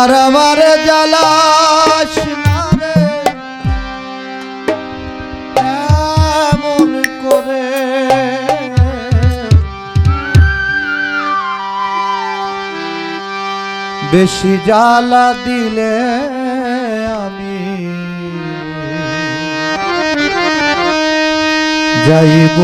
আর আমার জ্বালাস বেশি জ্বালা দিলে আমি যাইব।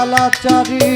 জ্বালা চারি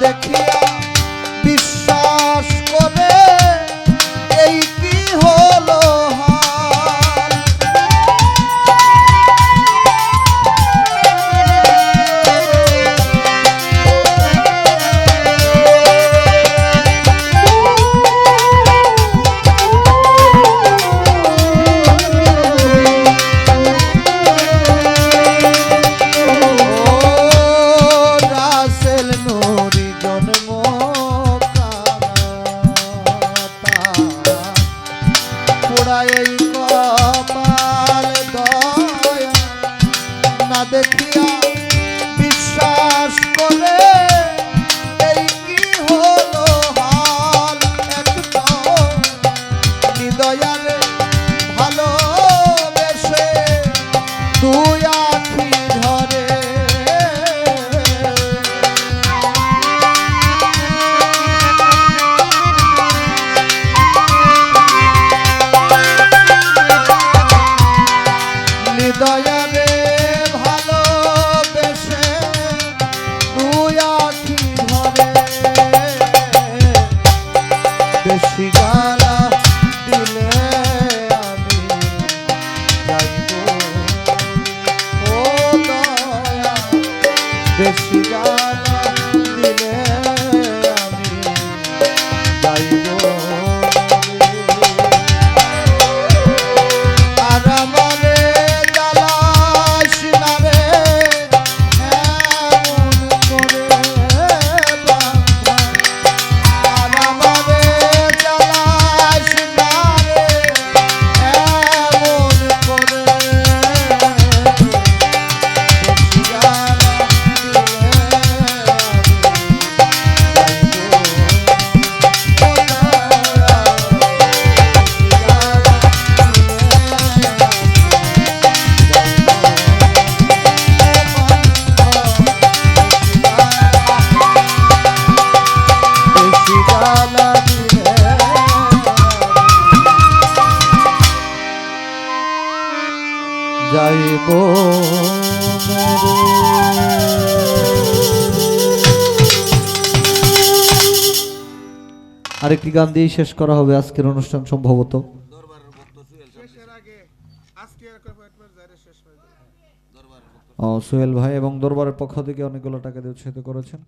দেখিয়া দেখি আরেকটি গান দিয়ে শেষ করা হবে আজকের অনুষ্ঠান সম্ভবত। সোহেল ভাই এবং দরবারের পক্ষ থেকে অনেকগুলো টাকা দিয়ে উৎসাহিত করেছেন।